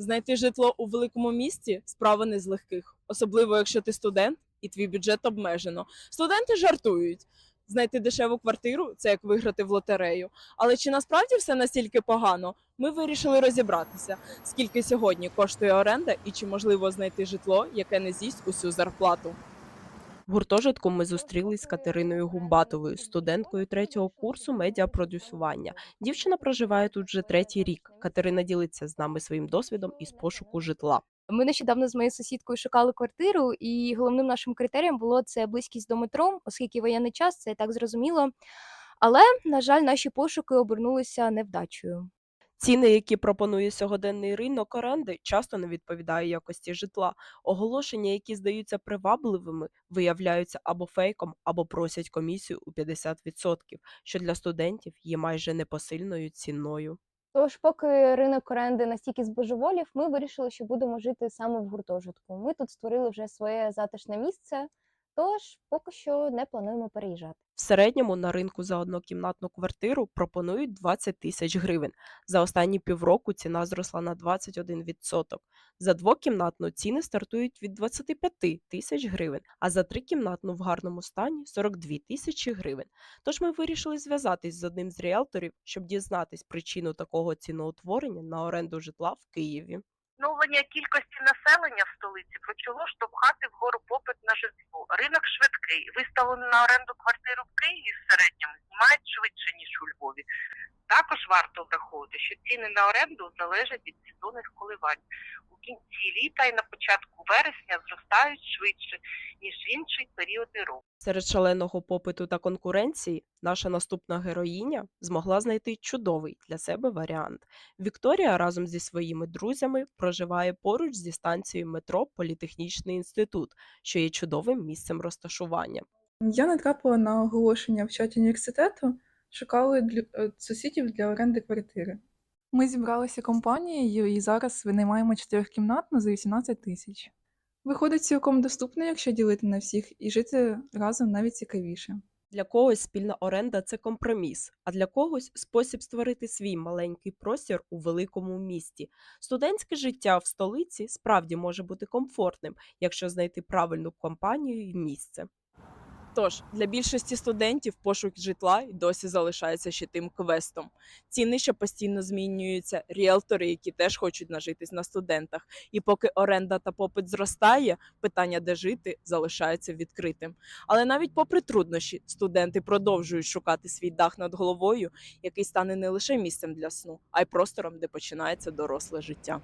Знайти житло у великому місті справа не з легких, особливо якщо ти студент і твій бюджет обмежено. Студенти жартують. Знайти дешеву квартиру це як виграти в лотерею. Але чи насправді все настільки погано? Ми вирішили розібратися, скільки сьогодні коштує оренда і чи можливо знайти житло, яке не з'їсть усю зарплату. В гуртожитку ми зустрілись з Катериною Гумбатовою, студенткою третього курсу медіапродюсування. Дівчина проживає тут вже третій рік. Катерина ділиться з нами своїм досвідом із пошуку житла. Ми нещодавно з моєю сусідкою шукали квартиру, і головним нашим критерієм було це близькість до метро, оскільки воєнний час це так зрозуміло. Але, на жаль, наші пошуки обернулися невдачею. Ціни, які пропонує сьогоденний ринок оренди, часто не відповідають якості житла. Оголошення, які здаються привабливими, виявляються або фейком, або просять комісію у 50%, що для студентів є майже непосильною ціною. Тож, поки ринок оренди настільки збожеволів, ми вирішили, що будемо жити саме в гуртожитку. Ми тут створили вже своє затишне місце, тож поки що не плануємо переїжджати. В середньому на ринку за однокімнатну квартиру пропонують 20 тисяч гривень. За останні півроку ціна зросла на 21%. За двокімнатну ціни стартують від 25 тисяч гривень, а за трикімнатну в гарному стані 42 тисячі гривень. Тож ми вирішили зв'язатись з одним з ріелторів, щоб дізнатись причину такого ціноутворення на оренду житла в Києві. Відновлення кількості населення в столиці почало штовхати вгору попит на житло. Ринок швидкий. Виставлену на оренду квартиру в Києві в середньому знімають швидше ніж у Львові. Також варто враховувати, що ціни на оренду залежать від сезонних коливань. У кінці літа і на початку вересня зростають швидше ніж в інші періоди року. Серед шаленого попиту та конкуренції наша наступна героїня змогла знайти чудовий для себе варіант. Вікторія разом зі своїми друзями проживає поруч зі станцією метро Політехнічний інститут, що є чудовим місцем розташування. Я натрапила на оголошення в чаті університету, шукали для, е, сусідів для оренди квартири. Ми зібралися компанією і зараз винаймаємо чотирьохкімнатну за 18 тисяч. Виходить цілком доступно, якщо ділити на всіх, і жити разом навіть цікавіше. Для когось спільна оренда це компроміс, а для когось спосіб створити свій маленький простір у великому місті. Студентське життя в столиці справді може бути комфортним, якщо знайти правильну компанію і місце. Тож для більшості студентів пошук житла й досі залишається ще тим квестом. Ціни ще постійно змінюються, ріелтори, які теж хочуть нажитись на студентах. І поки оренда та попит зростає, питання, де жити, залишається відкритим. Але навіть попри труднощі, студенти продовжують шукати свій дах над головою, який стане не лише місцем для сну, а й простором, де починається доросле життя.